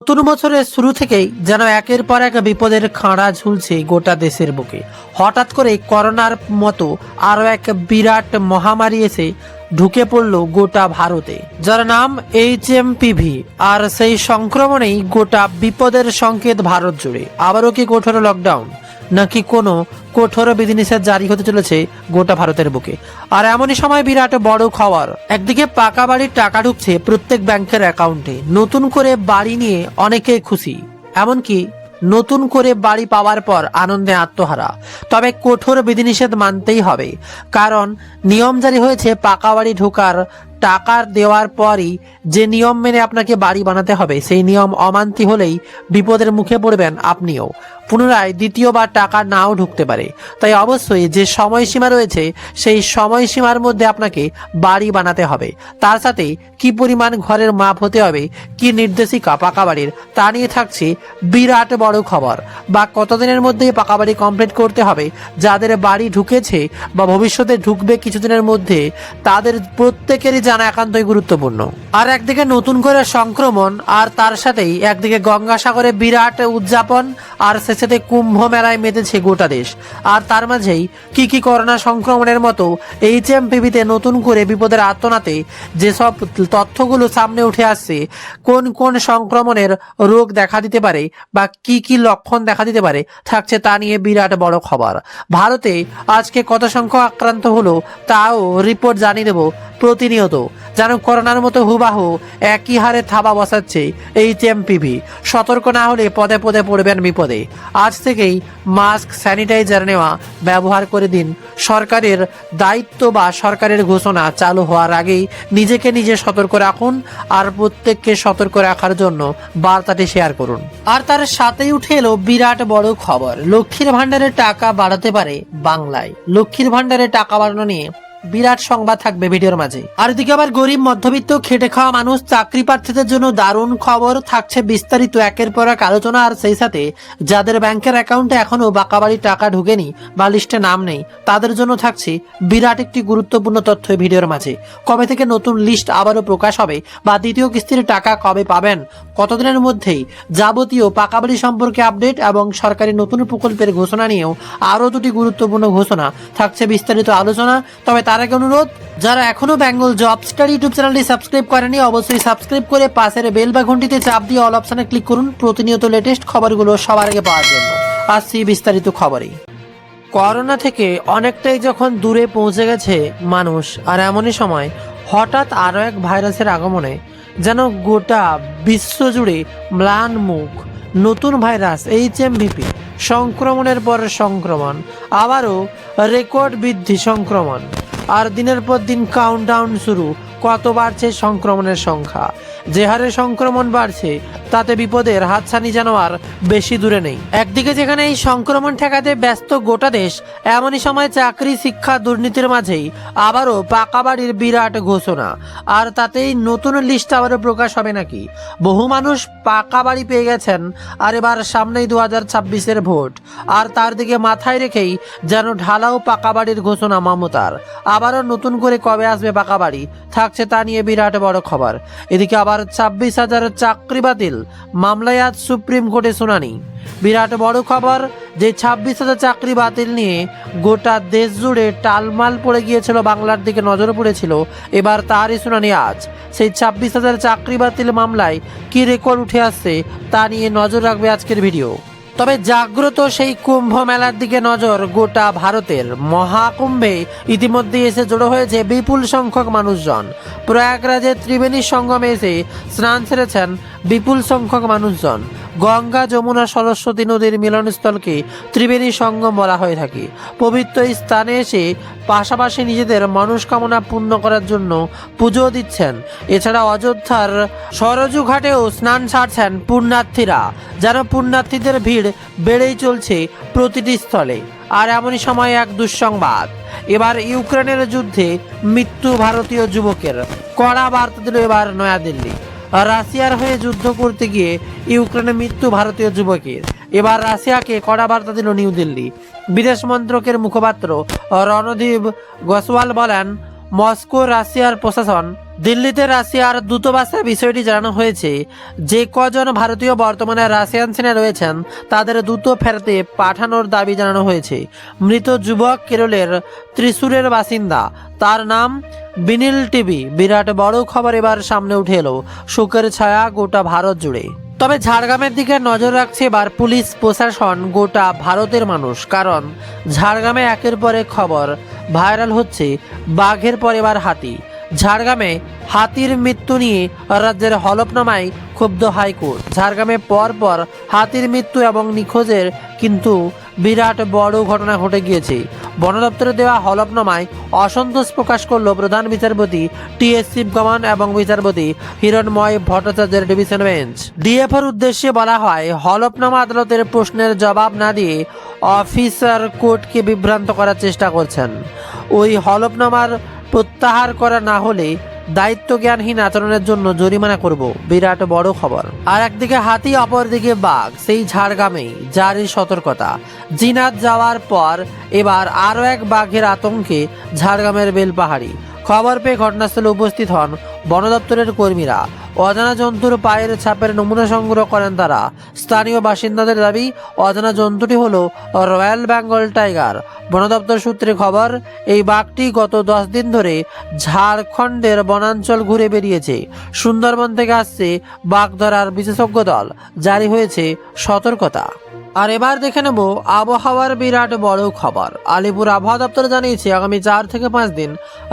নতুন বছরের শুরু থেকেই যেন একের পর এক বিপদের খাঁড়া ঝুলছে গোটা দেশের বুকে। হঠাৎ করে করোনার মতো আরও এক বিরাট মহামারী এসে ঢুকে পড়ল গোটা ভারতে। যার নাম এইচ এম পিভি আর সেই সংক্রমণেই গোটা বিপদের সংকেত ভারত জুড়ে। আবারও কি কঠোর লকডাউন নাকি কোনো কঠোর বিধিনিষেধ জারি হতে চলেছে গোটা ভারতের বুকে? আর এমনই সময় বিরাট বড় খবর একদিকে পাকা বাড়ির টাকা ঢুকছে প্রত্যেক ব্যাংকের অ্যাকাউন্টে নতুন করে বাড়ি নিয়ে অনেকে খুশি। এমনকি নতুন করে বাড়ি পাওয়ার পর আনন্দে আত্মহারা। তবে কঠোর বিধিনিষেধ মানতেই হবে। কারণ, নিয়ম জারি হয়েছে পাকা বাড়ি ঢোকার টাকা দেওয়ার পরই যে নিয়ম মেনে আপনাকে বাড়ি বানাতে হবে, সেই নিয়ম অমান্তি হলেই বিপদের মুখে পড়বেন আপনিও। পুনরায় দ্বিতীয়বার টাকা নাও ঢুকতে পারে। তাই অবশ্যই যে সময়সীমা রয়েছে, সেই সময়সীমার মধ্যে আপনাকে বাড়ি বানাতে হবে। তার সাথে কি পরিমাণ ঘরের মাপ হতে হবে, কি নির্দেশিকা পাকা বাড়ির, তা নিয়ে থাকছে বিরাট বড় খবর। বা কতদিনের মধ্যে পাকা বাড়ি কমপ্লিট করতে হবে, যাদের বাড়ি ঢুকেছে বা ভবিষ্যতে ঢুকবে কিছুদিনের মধ্যে, তাদের প্রত্যেকেরই জানা একান্তই গুরুত্বপূর্ণ। আর একদিকে নতুন করে সংক্রমণ, আর তার সাথেই একদিকে গঙ্গাসাগরে বিরাট উদযাপন, আর সাথে কুম্ভ মেলায় মেতেছে গোটা দেশ। আর তার মাঝেই কি কি করোনা সংক্রমণের মতো এইচ এম পিভিতে নতুন করে বিপদের আত্মনাতে যেসব তথ্যগুলো সামনে উঠে আসছে, কোন কোন সংক্রমণের রোগ দেখা দিতে পারে বা কি কি লক্ষণ দেখা দিতে পারে থাকছে তা নিয়ে বিরাট বড় খবর। ভারতে আজকে কত সংখ্যক আক্রান্ত হলো তাও রিপোর্ট জানিয়ে দেব প্রতিনিয়ত, যেন করোনার মতো হুবাহু একই হারে থাবা বসাচ্ছে এই চেমপিভি সতর্ক না হলে পদে পদে পড়বেন বিপদে। আজ থেকেই মাস্ক স্যানিটাইজার নেওয়া ব্যবহার করে দিন। সরকারের দায়িত্ব বা সরকারের ঘোষণা চালু হওয়ার আগেই নিজেকে নিজে সতর্ক রাখুন আর প্রত্যেককে সতর্ক রাখার জন্য বার্তাটি শেয়ার করুন। আর তার সাথেই উঠে এলো বিরাট বড় খবর। লক্ষ্মীর ভাণ্ডারের টাকা বাড়াতে পারে বাংলায়। লক্ষ্মীর ভাণ্ডারের টাকা বাড়ানো নিয়ে বিরাট সংবাদ থাকবে ভিডিওর মাঝে। আর এদিকে আবার গরিব, মধ্যবিত্ত, খেটে খাওয়া মানুষ, চাকরি প্রার্থীদের জন্য দারুণ খবর থাকছে বিস্তারিত একের পর এক আলোচনা। আর সেই সাথে যাদের ব্যাংকের অ্যাকাউন্টে এখনও বাকাবাড়ির টাকা ঢুকেনি বা লিস্টে নাম নেই, তাদের জন্য থাকছে বিরাট একটি গুরুত্বপূর্ণ তথ্য ভিডিওর মাঝে। কবে থেকে নতুন লিস্ট আবারও প্রকাশ হবে বা দ্বিতীয় কিস্তির টাকা কবে পাবেন, কতদিনের মধ্যেই যাবতীয় পাকাবাড়ি সম্পর্কে আপডেট এবং সরকারি নতুন প্রকল্পের ঘোষণা নিয়েও আরও দুটি গুরুত্বপূর্ণ ঘোষণা থাকছে বিস্তারিত আলোচনা। তবে তার আগে অনুরোধ, যারা এখনও বেঙ্গল জব স্টার ইউটিউব চ্যানেলটি সাবস্ক্রাইব করেনি অবশ্যই সাবস্ক্রাইব করে পাশের বেল বা ঘন্টিতে চাপ দিয়ে অল অপশনে ক্লিক করুন। প্রতিনিয়ত লেটেস্ট খবরগুলো সবার আগে পাওয়ার জন্য। আসছি বিস্তারিত খবরেই। করোনা থেকে অনেকটাই যখন দূরে পৌঁছে গেছে মানুষ, আর এমনই সময় হঠাৎ আরও এক ভাইরাসের আগমনে যেন গোটা বিশ্বজুড়ে ম্লান মুখ। নতুন ভাইরাস এইচ এমভিপি সংক্রমণের পর সংক্রমণ, আবারও রেকর্ড বৃদ্ধি সংক্রমণ। আর দিনের পর দিন কাউন্টডাউন শুরু। কত বাড়ছে সংক্রমণের সংখ্যা? যে হারে সংক্রমণ বাড়ছে, তাতে বিপদের হাতছানি যেন আর বেশি দূরে নেই। একদিকে যেখানে এই সংক্রমণ ঠেকাতে ব্যস্ত গোটা দেশ, এমনই সময় চাকরি, শিক্ষা, দুর্নীতির মাঝেই আবারও পাকা বাড়ির বিরাট ঘোষণা। আর তাতেই নতুন লিস্ট আবারও প্রকাশ হবে নাকি? বহু মানুষ পাকা বাড়ি পেয়ে গেছেন, আর এবার সামনেই দু হাজার ছাব্বিশের ভোট। আর তার দিকে মাথায় রেখেই যেন ঢালাও পাকা বাড়ির ঘোষণা মমতার। আবারও নতুন করে কবে আসবে পাকা বাড়ি? থাকছে তা নিয়ে বিরাট বড় খবর। এদিকে আবার ছাব্বিশ হাজার চাকরি বাতিল, মামলায় আজ সুপ্রিম কোর্টে শুনানি। বিরাট বড় খবর যে ছাব্বিশ হাজার চাকরি বাতিল নিয়ে গোটা দেশ জুড়ে টালমাল পড়ে গিয়েছিল, বাংলার দিকে নজর পড়েছিল। এবার তারই শুনানি আজ। সেই ছাব্বিশ হাজার চাকরি বাতিল মামলায় কি রেকর্ড উঠে আসছে তা নিয়ে নজর রাখবে আজকের ভিডিও। তবে জাগ্রত সেই কুম্ভ মেলার দিকে নজর গোটা ভারতের মহাকুম্ভে। ইতিমধ্যে এসে জড়ো হয়েছে বিপুল সংখ্যক মানুষজন। প্রয়াগরাজের ত্রিবেণী সঙ্গমে এসে স্নান সেরেছেন বিপুল সংখ্যক মানুষজন গঙ্গা যমুনা সরস্বতী নদীর মিলনস্থলকে ত্রিবেণী সঙ্গম বলা হয়ে থাকে। পবিত্র স্থানে এসে পাশাপাশি নিজেদের মনস্কামনা পূর্ণ করার জন্য পুজো দিচ্ছেন। এছাড়া অযোধ্যার সরজু ঘাটেও স্নান সারছেন পুণ্যার্থীরা, যেন পুণ্যার্থীদের ভিড় বেড়েই চলছে প্রতিটি স্থলে। আর এমনই সময় এক দুঃসংবাদ, এবার ইউক্রেনের যুদ্ধে মৃত্যু ভারতীয় যুবকের, কড়া বার্তা দিল এবার নয়াদিল্লি। রাশিয়ার হয়ে যুদ্ধ করতে গিয়ে ইউক্রেনে মৃত্যু ভারতীয় যুবকের। এবার রাশিয়াকে কড়া বার্তা দিল নিউ দিল্লি। বিদেশ মন্ত্রকের মুখপাত্র রণদীপ গোসওয়াল বলেন মস্কো রাশিয়ার প্রশাসন, দিল্লিতে রাশিয়ার দূতাবাসে বিষয়টি জানানো হয়েছে যে কজন ভারতীয় বর্তমানে রাশিয়ান সেনে রয়েছেন, তাদের দ্রুত ফেরতে পাঠানোর দাবি জানানো হয়েছে। মৃত যুবক কেরলের ত্রিশূরের বাসিন্দা, তার নাম বিনিল টিভি। বিরাট বড় খবর এবার সামনে উঠে এলো। শোকের ছায়া গোটা ভারত জুড়ে। তবে ঝাড়গ্রামের দিকে নজর রাখছে এবার পুলিশ প্রশাসন, গোটা ভারতের মানুষ। কারণ ঝাড়গ্রামে একের পর খবর ভাইরাল হচ্ছে, বাঘের পর এবার হাতি। ঝাড়গ্রামে হাতির মৃত্যু নিয়ে রাজ্যের হলফনামায় ক্ষুব্ধ হাইকোর্ট। ঝাড়গ্রামে পর পর হাতির মৃত্যু এবং নিখোঁজের কিন্তু বিরাট বড় ঘটনা ঘটে গিয়েছে। বন দপ্তরে দেওয়া হলফনামায় অসন্তোষ প্রকাশ করল প্রধান বিচারপতি টি এস শিবকমান এবং বিচারপতি হিরণময় ভট্টাচার্যের ডিভিশন বেঞ্চ। ডিএফর উদ্দেশ্যে বলা হয়, হলফনামা আদালতের প্রশ্নের জবাব না দিয়ে অফিসার কোর্টকে বিভ্রান্ত করার চেষ্টা করছেন। ওই হলফনামার প্রত্যাহার করা না হলে দায়িত্ব জ্ঞানহীন আচরণের জন্য জরিমানা করব, বিরাট বড় খবর। আর একদিকে হাতি, অপরদিকে বাঘ, সেই ঝাড়গ্রামেই জারি সতর্কতা। জিনাত যাওয়ার পর এবার আরও এক বাঘের আতঙ্কে ঝাড়গ্রামের বেলপাহাড়ি। খবর পেয়ে ঘটনাস্থলে উপস্থিত হন বন দপ্তরের কর্মীরা। অজানা জন্তুর পায়ের ছাপের নমুনা সংগ্রহ করেন তারা। স্থানীয় বাসিন্দাদের দাবি, অজানা জন্তুটি হল রয়্যাল বেঙ্গল টাইগার। বন দপ্তর সূত্রে খবর, এই বাঘটি গত দশ দিন ধরে ঝাড়খণ্ডের বনাঞ্চল ঘুরে বেরিয়েছে সুন্দরবন থেকে আসছে বাঘ ধরার বিশেষজ্ঞ দল। জারি হয়েছে সতর্কতা। আর এবার দেখে নেব আবহাওয়ার বিরাট বড় খবর। আলিপুর আবহাওয়া দপ্তর জানিয়েছে, আগামী চার থেকে পাঁচ দিন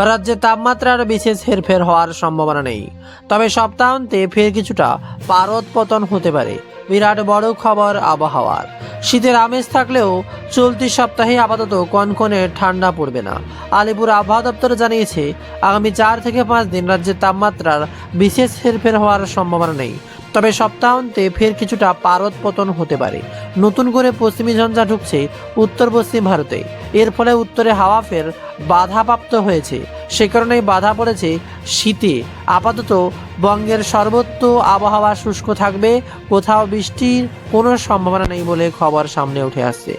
রাজ্যে তাপমাত্রার বিশেষ হেরফের হওয়ার সম্ভাবনা নেই। তবে সপ্তাহান্তে ফের কিছুটা পারদ পতন হতে পারে। বিরাট বড় খবর আবহাওয়ার। শীতের আমেজ থাকলেও চলতি সপ্তাহে আপাতত কনকনে ঠান্ডা পড়বে না। আলিপুর আবহাওয়া দপ্তর জানিয়েছে, আগামী চার থেকে পাঁচ দিন রাজ্যের তাপমাত্রার বিশেষ হেরফের হওয়ার সম্ভাবনা নেই। তবে সপ্তাহান্তে ফের কিছুটা পারদ পতন হতে পারে। নতুন করে পশ্চিমী ঝঞ্ঝা ঢুকছে উত্তর পশ্চিম ভারতে। এর ফলে উত্তরে হাওয়া ফের বাধাপ্রাপ্ত হয়েছে। সে কারণেই বাধা পড়েছে শীতে। আপাতত বঙ্গের সর্বত্র আবহাওয়া শুষ্ক থাকবে। কোথাও বৃষ্টির কোনো সম্ভাবনা নেই বলে খবর সামনে উঠে আসছে।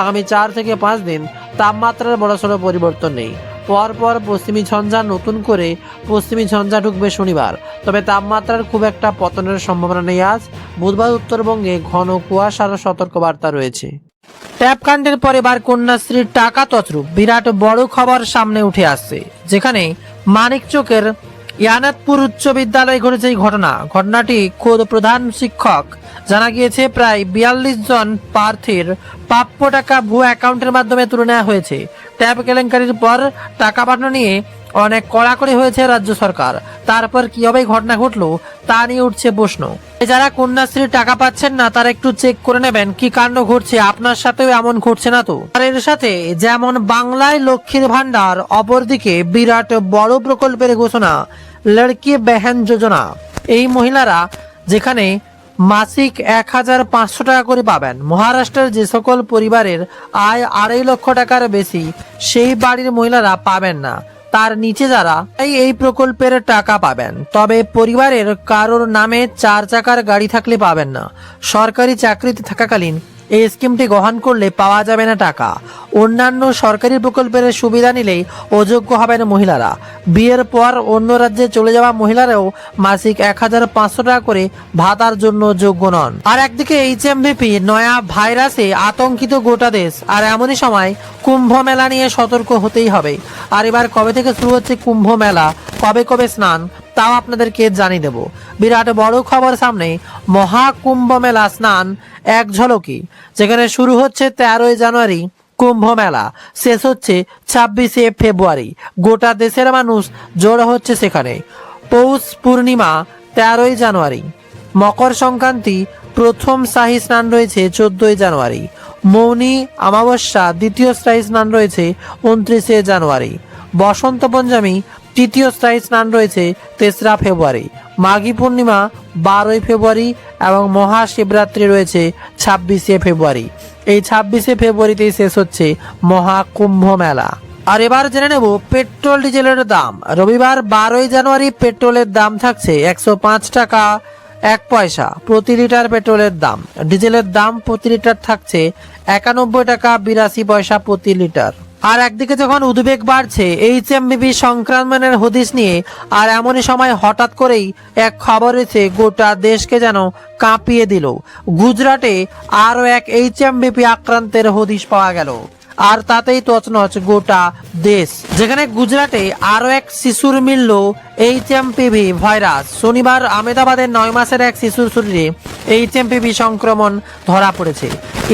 আগামী চার থেকে পাঁচ দিন তাপমাত্রার বড়সড় পরিবর্তন নেই। পরপর পশ্চিমী ঝঞ্ঝা নতুন করে পশ্চিমী ঝঞ্ঝা ঢুকবে শনিবার। তবে তাপমাত্রার খুব একটা পতনের সম্ভাবনা নেই আজ। বুধবার উত্তরবঙ্গে ঘন কুয়াশার সতর্কবার্তা রয়েছে। ট্যাপকাণ্ডের পরে বার কন্যাশ্রীর টাকা তছরূপ। বিরাট বড় খবর সামনে উঠে আসছে, যেখানে মানিকচকের ইয়ানাতপুর উচ্চ বিদ্যালয়ে ঘটেছে এই ঘটনা। ঘটনাটি খোদ প্রধান শিক্ষক জানা গিয়েছে, প্রায় বিয়াল্লিশ জন প্রার্থীর প্রাপ্য টাকা ভুয়া অ্যাকাউন্টের মাধ্যমে তুলে নেওয়া হয়েছে। ট্যাব কেলেঙ্কারির পর টাকা পাঠানো নিয়ে অনেক কড়াকড়ি হয়েছে রাজ্য সরকার। তারপর কীভাবে ঘটনা ঘটলো, তা নিয়ে উঠছে প্রশ্ন। যারা কন্যাশ্রীর টাকা পাচ্ছেন না, তারা একটু চেক করে নেবেন কি কাণ্ড ঘটছে। আপনার সাথেও এমন ঘটছে না তো? আর এর সাথে যেমন বাংলায় লক্ষ্মীর ভান্ডার অপরদিকে বিরাট বড় প্রকল্পের ঘোষণা, লড়কি বেহেন যোজনা। এই মহিলারা যেখানে মাসিক এক হাজার পাঁচশো টাকা করে পাবেন, মহারাষ্ট্রের যে সকল পরিবারের আয় আড়াই লক্ষ টাকার বেশি, সেই বাড়ির মহিলারা পাবেন না। তার নিচে যারা এই প্রকল্পের টাকা পাবেন। তবে পরিবারের কারোর নামে চার চাকার গাড়ি থাকলে পাবেন না। সরকারি চাকরিতে থাকাকালীন এই স্কিমটি গ্রহণ করলে পাওয়া যাবে না টাকা। অন্যান্য সরকারি প্রকল্পের সুবিধা নিলেই অযোগ্য হবেন মহিলারা। বিয়ের পর অন্য রাজ্যে চলে যাওয়া মহিলারাও মাসিক এক হাজার পাঁচশো টাকা করে ভাতার জন্য যোগ্য নন। আর একদিকে এইচএমভিপি নয়া ভাইরাসে আতঙ্কিত গোটা দেশ। আর এমনই সময় কুম্ভ মেলা নিয়ে সতর্ক হতেই হবে। আর এবার কবে থেকে শুরু হচ্ছে কুম্ভ মেলা কবে কবে স্নান? তাও আপনাদেরকে জানিয়ে দেব। বিরাট বড় খবর সামনে মহাকুম্ভ মেলা স্নান এক ঝলকি, যেখানে শুরু হচ্ছে তেরোই জানুয়ারি কুম্ভ মেলা, শেষ হচ্ছে ছাব্বিশে ফেব্রুয়ারি। গোটা দেশের মানুষ জড়ো হচ্ছে সেখানে। পৌষ পূর্ণিমা তেরোই জানুয়ারি। মকর সংক্রান্তি প্রথম শাহী স্নান রয়েছে চোদ্দই জানুয়ারি। মৌনি অমাবস্যা দ্বিতীয় স্থায়ী স্নান রয়েছে উনত্রিশে জানুয়ারি। বসন্ত পঞ্চমী তৃতীয় স্থায়ী স্নান রয়েছে তেসরা ফেব্রুয়ারি। মাঘী পূর্ণিমা বারোই ফেব্রুয়ারি এবং মহাশিবরাত্রি রয়েছে ছাব্বিশে ফেব্রুয়ারি। এই ছাব্বিশে ফেব্রুয়ারিতেই শেষ হচ্ছে মহাকুম্ভ মেলা। আর এবার জেনে নেব পেট্রোল ডিজেলের দাম। রবিবার বারোই জানুয়ারি পেট্রোলের দাম থাকছে একশো পাঁচ টাকা, এক পয়সা প্রতি লিটার পেট্রোলের দাম। ডিজেলের দাম প্রতি লিটার থাকছে একানব্বই টাকা, বিরাশি পয়সা প্রতি লিটার। আর একদিকে যখন উদ্বেগ বাড়ছে এইচ এম এমবিবি সংক্রমণের হদিস নিয়ে, আর এমনই সময় হঠাৎ করেই এক খবর এসে গোটা দেশকে যেন কাঁপিয়ে দিল। গুজরাটে আরও এক এইচ এম বিপি আক্রান্তের হদিস পাওয়া গেল। আর তাতেই তছনছ গোটা দেশ। যেখানে গুজরাটে আরও এক শিশুর মিলল এমপিভি ভাইরাস। শনিবার আমেদাবাদের নয় মাসের এক শিশুর শরীরে এইচ এমপিভি সংক্রমণ ধরা পড়েছে।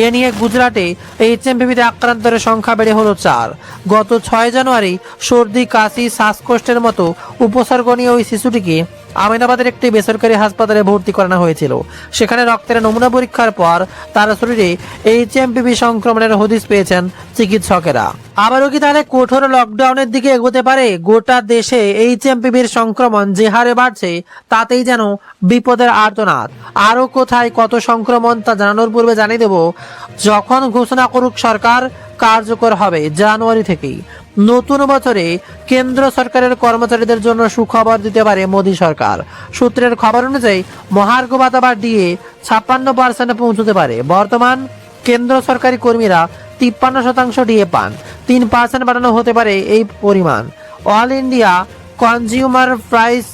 এ নিয়ে গুজরাটে এইচ এমপিভিতে আক্রান্তের সংখ্যা বেড়ে হলো চার। গত ছয় জানুয়ারি সর্দি, কাশি, শ্বাসকষ্টের মতো উপসর্গ নিয়ে ওই শিশুটিকে আহমেদাবাদের একটি বেসরকারি হাসপাতালে ভর্তি করানো হয়েছিল। সেখানে রক্তের নমুনা পরীক্ষার পর তার শরীরে এইচ এমপিভি সংক্রমণের হদিস পেয়েছেন চিকিৎসকেরা। আবারও কি তাহলে কঠোর লকডাউনের দিকে এগোতে পারে? গোটা দেশে এইচ এমপিভির সংক্রমণ যে হারে বাড়ছে, তাতেই যেন বিপদের আর্তনাদ। আরও কোথায় কত সংক্রমণ তা জানানোর পূর্বে জানিয়ে দেব। যখন ঘোষণা করুক সরকার কার্যকর হবে জানুয়ারি থেকেই। নতুন বছরে কেন্দ্র সরকারের কর্মচারীদের জন্য সুখবর দিতে পারে মোদী সরকার। সূত্রের খবর অনুযায়ী, মহার্ঘ ভাতা ডিএ ছাপ্পান্ন পার্সেন্টে পৌঁছতে পারে। বর্তমান কেন্দ্র সরকারি কর্মীরা তিপ্পান্ন শতাংশ ডিএ পান। তিন পার্সেন্ট বাড়ানো হতে পারে এই পরিমাণ। All India consumer price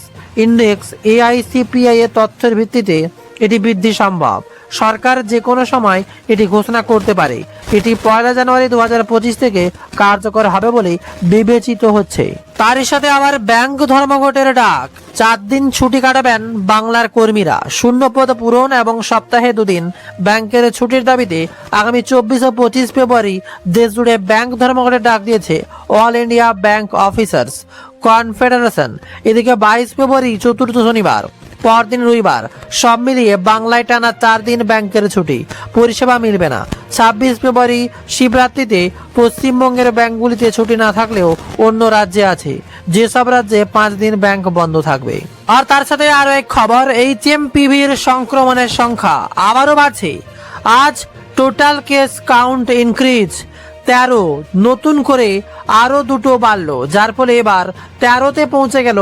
index AICPI এর তথ্যের ভিত্তিতে এটি বৃদ্ধি সম্ভব। সরকার যে কোনো সময় এটি ঘোষণা করতে পারে। এটি পয়লা জানুয়ারি দু হাজার পঁচিশ থেকে কার্যকর হবে বলে বিবেচিত হচ্ছে। তারই সাথে আবার ব্যাংক ধর্মঘটের ডাক। চার দিন ছুটি কাটাবেন বাংলার কর্মীরা। শূন্যপদ পূরণ এবং সপ্তাহে দুদিন ব্যাংকের ছুটির দাবিতে আগামী চব্বিশ ও পঁচিশ ফেব্রুয়ারি দেশজুড়ে ব্যাংক ধর্মঘটের ডাক দিয়েছে all India bank officers confederation. এদিকে বাইশ ফেব্রুয়ারি চতুর্থ শনিবার। পরদিন রবিবার। সব মিলিয়ে বাংলায় টানা চার দিন ব্যাংকের ছুটি। পরিষেবা মিলবে না। ছাব্বিশ ফেব্রুয়ারি শিবরাত্রিতে পশ্চিমবঙ্গের ব্যাংকগুলিতে ছুটি না থাকলেও অন্য রাজ্যে আছে। যেসব রাজ্যে পাঁচ দিন ব্যাংক বন্ধ থাকবে। আর তার সাথে আরও এক খবর এইচ এম পিভির সংক্রমণের সংখ্যা আবারও বাড়ছে। আজ টোটাল কেস কাউন্ট ইনক্রিজ তেরো। নতুন করে আরও দুটো বাড়ল, যার ফলে এবার তেরোতে পৌঁছে গেল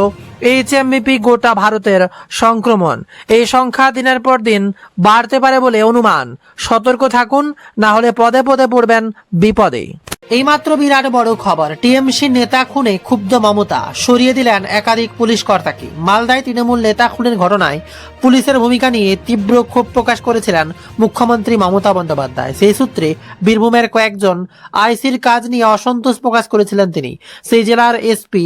এইচএমবিপি গোটা ভারতের সংক্রমণ। এই সংখ্যা দিনের পর দিন বাড়তে পারে বলে অনুমান। সতর্ক থাকুন, না হলে পদে পদে পড়বেন বিপদে। এইমাত্র বিরাট বড় খবর। টিএমসি নেতা খুনে ক্ষুব্ধ মমতা। সরিয়ে দিলেন একাধিক পুলিশ কর্তাকে। মালদায় তৃণমূল নেতা খুনের ঘটনায় পুলিশের ভূমিকা নিয়ে তীব্র ক্ষোভ প্রকাশ করেছিলেন মুখ্যমন্ত্রী মমতা বন্দ্যোপাধ্যায়। সেই সূত্রে বীরভূমের কয়েকজন আইসির কাজ নিয়ে অসন্তোষ প্রকাশ করেছিলেন তিনি। সেই জেলার এসপি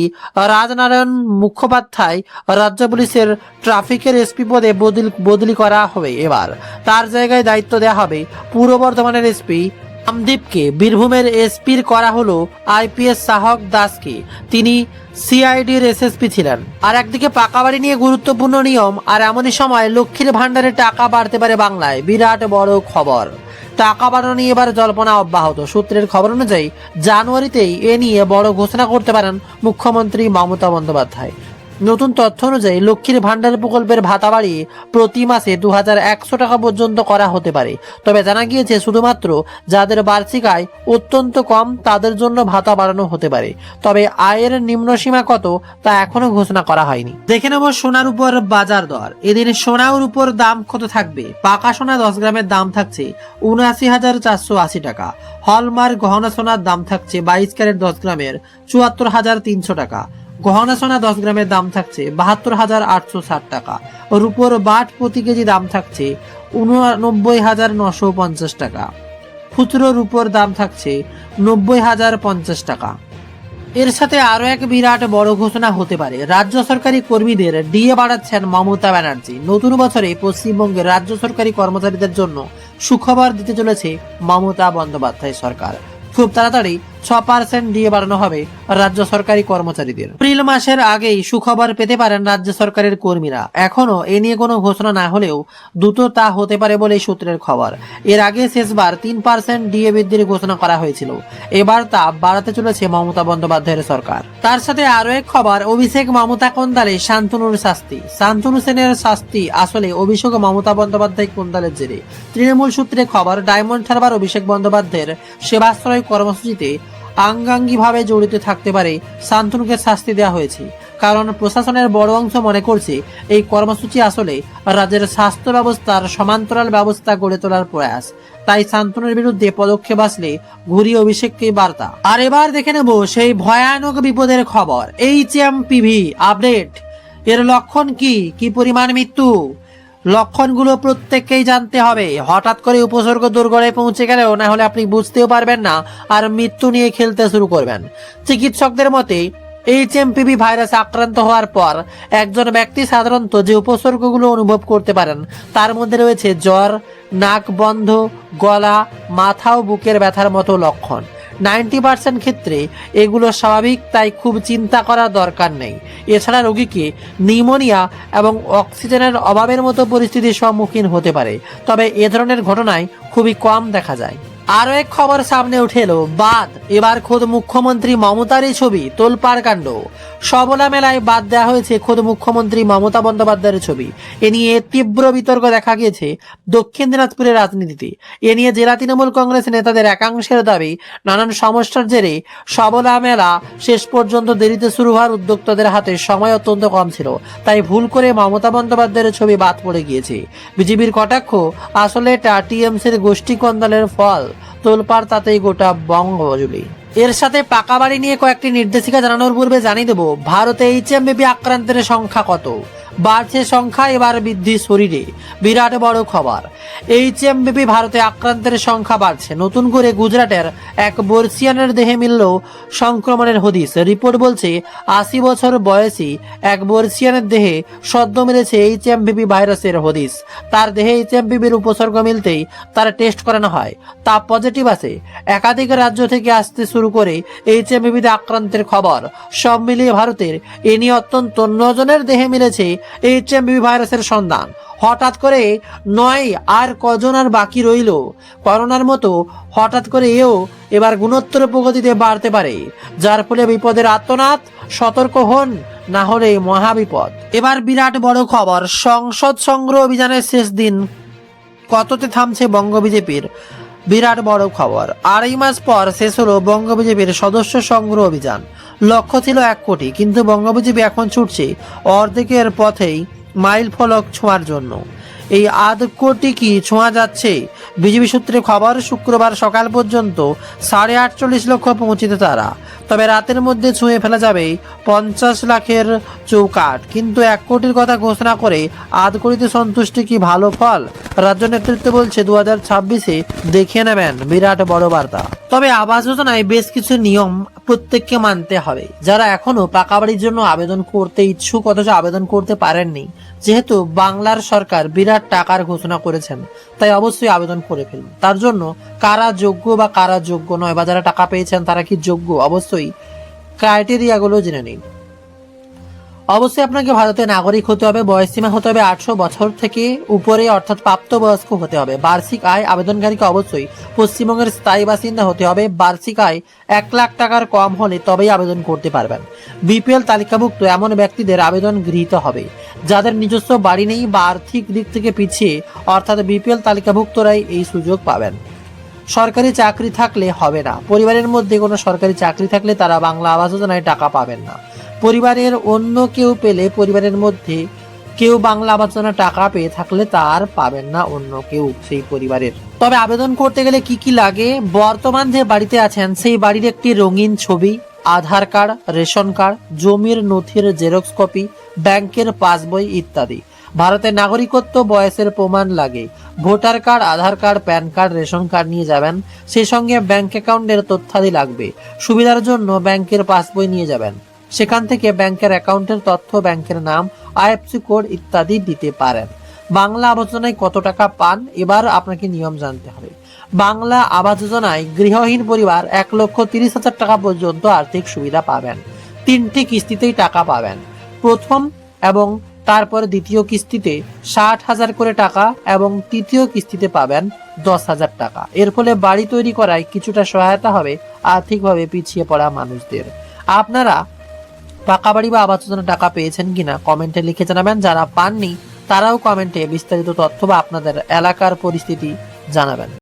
রাজনারায়ণ মুখোপাধ্যায় রাজ্য পুলিশের ট্রাফিকের এসপি পদে বদল, বদলি করা হবে এবার। তার জায়গায় দায়িত্ব দেওয়া হবে পূর্ব বর্ধমানের এসপি রামদীপকে বীরভূমের এসপির করা হলো আইপিএস সাহক দাসকে। তিনি সিআইডির এসএসপি ছিলেন। আর একদিকে পাকা বাড়ি নিয়ে গুরুত্বপূর্ণ নিয়ম, আর এমনই সময় লক্ষ্মীর ভাণ্ডারে টাকা বাড়তে পারে বাংলায়। বিরাট বড় খবর। টাকা বাড়ানো নিয়ে এবার জল্পনা অব্যাহত। সূত্রের খবর অনুযায়ী, জানুয়ারিতেই এ নিয়ে বড় ঘোষণা করতে পারেন মুখ্যমন্ত্রী মমতা বন্দ্যোপাধ্যায়। নতুন তথ্য অনুযায়ী লক্ষ্মীর ভাণ্ডার প্রকল্পের ভাতা বাড়িয়ে প্রতি মাসে দু হাজার একশো টাকা পর্যন্ত করা হতে পারে। তবে জানা গিয়েছে, শুধুমাত্র যাদের বার্ষিক আয় অত্যন্ত কম, তাদের জন্য ভাতা বাড়ানো হতে পারে। তবে আয়ের নিম্ন সীমা কত, তা এখনও ঘোষণা করা হয়নি। দেখে নেব সোনার উপর বাজার দর। এদিন সোনার উপর দাম কত থাকবে? পাকা সোনা দশ গ্রামের দাম থাকছে উনআশি হাজার চারশো আশি টাকা। হলমার্ক গহনা সোনার দাম থাকছে বাইশ ক্যারেট দশ গ্রামের চুয়াত্তর হাজার তিনশো টাকা। গহনা সোনা দশ গ্রামের দাম থাকছে বাহাত্তর হাজার আটশো ষাট টাকা। রুপোর বাট প্রতি কেজি দাম থাকছে উননব্বই হাজার নশো পঞ্চাশ টাকা। খুচরো রুপোর দাম থাকছে নব্বই হাজার পঞ্চাশ টাকা। এর সাথে আরও এক বিরাট বড় ঘোষণা হতে পারে। রাজ্য সরকারি কর্মীদের ডিএ বাড়াচ্ছেন মমতা ব্যানার্জি। নতুন বছরে পশ্চিমবঙ্গের রাজ্য সরকারি কর্মচারীদের জন্য সুখবর দিতে চলেছে মমতা বন্দ্যোপাধ্যায় সরকার। খুব তাড়াতাড়ি ছ পার্সেন্ট দিয়ে বাড়ানো হবে রাজ্য সরকারি কর্মচারীদের। এপ্রিল মাসের আগেই সুখবর পেতে পারেন রাজ্য সরকারের কর্মীরা। এখনও এ নিয়ে কোনো ঘোষণা না হলেও দ্রুত তা হতে পারে বলে সূত্রের খবর। এর আগে শেষবার তিন পার্সেন্ট ডিএ বৃদ্ধির ঘোষণা করা হয়েছিল। এবার তা বাড়াতে চলেছে মমতা বন্দ্যোপাধ্যায়ের সরকার। তার সাথে আরও এক খবর, অভিষেক মমতা কোন্দালে শান্তনুর শাস্তি। শান্তনু সেনের শাস্তি আসলে অভিষেক মমতা বন্দ্যোপাধ্যায় কোন্দালের জেরে? তৃণমূল সূত্রে খবর, ডায়মন্ড হারবার অভিষেক বন্দ্যোপাধ্যায়ের সেবাশ্রয় কর্মসূচিতে আঙ্গাঙ্গিভাবে জড়িত থাকতে পারে শান্তনুকে শাস্তি দেওয়া হয়েছে। কারণ প্রশাসনের বড় অংশ মনে করছে, এই কর্মসূচি আসলে রাজ্যের স্বাস্থ্য ব্যবস্থার সমান্তরাল ব্যবস্থা গড়ে তোলার প্রয়াস। তাই শান্তনুর বিরুদ্ধে পদক্ষেপ আসলে ঘুরি অভিষেককে বার্তা। আর এবার দেখে নেব সেই ভয়ানক বিপদের খবর। এইচ এম পিভি আপডেট এর লক্ষণ কি? কি পরিমাণ মৃত্যু? লক্ষণগুলো প্রত্যেককেই জানতে হবে। হঠাৎ করে উপসর্গ দুর্গড়ে পৌঁছে গেলেও না হলে আপনি বুঝতেও পারবেন না আর মৃত্যু নিয়ে খেলতে শুরু করবেন। চিকিৎসকদের মতে এইচএমপিভি ভাইরাসে আক্রান্ত হওয়ার পর একজন ব্যক্তি সাধারণত যে উপসর্গগুলো অনুভব করতে পারেন, তার মধ্যে রয়েছে জ্বর, নাক বন্ধ, গলা, মাথা ও বুকের ব্যথার মতো লক্ষণ। নাইনটি পার্সেন্ট ক্ষেত্রে এগুলো স্বাভাবিক, তাই খুব চিন্তা করার দরকার নেই। এছাড়া রোগীকে নিউমোনিয়া এবং অক্সিজেনের অভাবের মতো পরিস্থিতির সম্মুখীন হতে পারে। তবে এ ধরনের ঘটনায় খুবই কম দেখা যায়। আরও এক খবর সামনে উঠে এলো। বাদ, এবার খোদ মুখ্যমন্ত্রী মমতারই ছবি, তোলপাড় কাণ্ড। সবলা মেলায় বাদ দেওয়া হয়েছে খোদ মুখ্যমন্ত্রী মমতা বন্দ্যোপাধ্যায়ের ছবি। এ নিয়ে তীব্র বিতর্ক দেখা গিয়েছে দক্ষিণ দিনাজপুরের রাজনীতিতে। এ নিয়ে জেলা তৃণমূল কংগ্রেস নেতাদের একাংশের দাবি, নানান সমস্যার জেরে সবলা মেলা শেষ পর্যন্ত দেরিতে শুরু হওয়ার উদ্যোক্তাদের হাতে সময় অত্যন্ত কম ছিল। তাই ভুল করে মমতা বন্দ্যোপাধ্যায়ের ছবি বাদ পড়ে গিয়েছে। বিজেপির কটাক্ষ, আসলে এটা টিএমসির গোষ্ঠী কন্দলের ফল। তোলপাড় তাতেই গোটা বঙ্গজুলি এর সাথে পাকা বাড়ি নিয়ে কয়েকটি নির্দেশিকা জানানোর পূর্বে জানিয়ে দেবো, ভারতে এইচএমবিপি আক্রান্তের সংখ্যা কত? বাড়ছে সংখ্যা, এবার বৃদ্ধি শরীরে। বিরাট বড় খবর। এইচ এইচএমবিপি ভারতে আক্রান্তের সংখ্যা বাড়ছে। নতুন করে গুজরাটের এক বর্ষিয়ানের দেহে মিলল সংক্রমণের হদিস। রিপোর্ট বলছে, আশি বছর বয়সী এক বর্ষিয়ানের দেহে সদ্য মিলেছে এইচ এইচএমবিপি ভাইরাসের হদিস। তার দেহে এইচ এইচএমবিপির উপসর্গ মিলতেই তার টেস্ট করানো হয়। তা পজিটিভ আছে। একাধিক রাজ্য থেকে আসতে শুরু করে এইচ এইচএমবিপিতে আক্রান্তের খবর। সব মিলিয়ে ভারতের এ নিয়ে অত্যন্ত নজনের দেহে মিলেছে এইচএমবিপি ভাইরাসের সন্ধান। হঠাৎ করে নয় আর কজন আর বাকি রইল। করোনার মতো হঠাৎ করে এও এবার গুণোত্তর প্রগতিতে বাড়তে পারে। যার ফলে বিপদের আত্মনাদ সতর্ক হন না হলে মহাবিপদ। এবার বিরাট বড় খবর, সংসদ সংগ্রহ অভিযানের শেষ দিন কততে থামছে বঙ্গ বিজেপির? বিরাট বড় খবর। আড়াই মাস পর শেষ হল বঙ্গ বিজেপির সদস্য সংগ্রহ অভিযান। লক্ষ্য ছিল এক কোটি, কিন্তু বঙ্গ বিজেপি এখন ছুটছে অর্ধেকের পথেই মাইল ফলক ছোঁয়ার জন্য। এই আধ কোটি কি ছোঁয়া যাচ্ছে? বিজেপি সূত্রে খবর, শুক্রবার সকাল পর্যন্ত সাড়ে আটচল্লিশ লক্ষ পৌঁছিতে তারা। তবে রাতের মধ্যে ছুঁয়ে ফেলা যাবে পঞ্চাশ লাখের চৌকাট কিন্তু এক কোটির কথা ঘোষণা করে আধ কোটিতে সন্তুষ্টি কি ভালো ফল? রাজ্য নেতৃত্ব বলছে দু হাজার ছাব্বিশে দেখে নেবেন। বিরাট বড় বার্তা। তবে আবাস যোজনায় বেশ কিছু নিয়ম প্রত্যেককে মানতে হবে। যারা এখনও পাকা বাড়ির জন্য আবেদন করতে ইচ্ছুক অথচ আবেদন করতে পারেননি, যেহেতু বাংলার সরকার বিরাট টাকার ঘোষণা করেছেন, তাই অবশ্যই আবেদন করে ফেলুন। তার জন্য কারা যোগ্য বা কারা যোগ্য নয় বা যারা টাকা পেয়েছেন তারা কি যোগ্য, অবশ্যই ক্রাইটেরিয়াগুলো জেনে নিন। অবশ্যই আপনাকে ভারতের নাগরিক হতে হবে বয়সীমা হতে হবে আটশো বছর থেকে উপরে, অর্থাৎ প্রাপ্তবয়স্ক হতে হবে। বার্ষিক আয় আবেদনকারীকে অবশ্যই পশ্চিমবঙ্গের স্থায়ী বাসিন্দা হতে হবে। বার্ষিক আয় এক লাখ টাকার কম হলে তবেই আবেদন করতে পারবেন। বিপিএল তালিকাভুক্ত এমন ব্যক্তিদের আবেদন গৃহীত হবে, যাদের নিজস্ব বাড়ি নেই বা আর্থিক দিক থেকে পিছিয়ে, অর্থাৎ বিপিএল তালিকাভুক্তরাই এই সুযোগ পাবেন। সরকারি চাকরি থাকলে হবে না। পরিবারের মধ্যে কোনো সরকারি চাকরি থাকলে তারা বাংলা আবাস যোজনায় টাকা পাবেন না। পরিবারের অন্য কেউ পেলে পরিবারের মধ্যে কেউ বাংলা আবাস টাকা পেয়ে থাকলে তার পাবেন না অন্য কেউ সেই পরিবারের। তবে আবেদন করতে গেলে কি কি লাগে? বর্তমান যে বাড়িতে আছেন, সেই বাড়ির একটি রঙিন ছবি, আধার কার্ড, রেশন কার্ড, জমির নথির জেরক্স কপি, ব্যাংকের পাসবই ইত্যাদি। ভারতের নাগরিকত্ব বয়সের প্রমাণ লাগে। Voter card, Aadhaar card, PAN card, ration card নিয়ে যাবেন। সেই সঙ্গে ব্যাংক অ্যাকাউন্টের তথ্যাদি লাগবে। সুবিধার জন্য ব্যাংকের পাসবই নিয়ে যাবেন। সেখান থেকে ব্যাংকের অ্যাকাউন্টের তথ্য, ব্যাংকের নাম, আইএফসি কোড ইত্যাদি দিতে পারেন। বাংলা আবাস যোজনায় কত টাকা পান, এবার আপনাকে নিয়ম জানতে হবে। বাংলা আবাস যোজনায় গৃহহীন পরিবার এক লক্ষ তিরিশ হাজার টাকা পর্যন্ত আর্থিক সুবিধা পাবেন। তিনটি কিস্তিতেই টাকা পাবেন। প্রথম এবং তারপর দ্বিতীয় কিস্তিতে ষাট হাজার করে টাকা এবং তৃতীয় কিস্তিতে পাবেন দশ হাজার টাকা। এর ফলে বাড়ি তৈরি করায় কিছুটা সহায়তা হবে, আর্থিকভাবে পিছিয়ে পড়া মানুষদের। আপনারা পাকা বাড়ি বা আবাস যোজনা টাকা পেয়েছেন কিনা কমেন্টে লিখে জানাবেন। যারা পাননি, তারাও কমেন্টে বিস্তারিত তথ্য বা আপনাদের এলাকার পরিস্থিতি জানাবেন।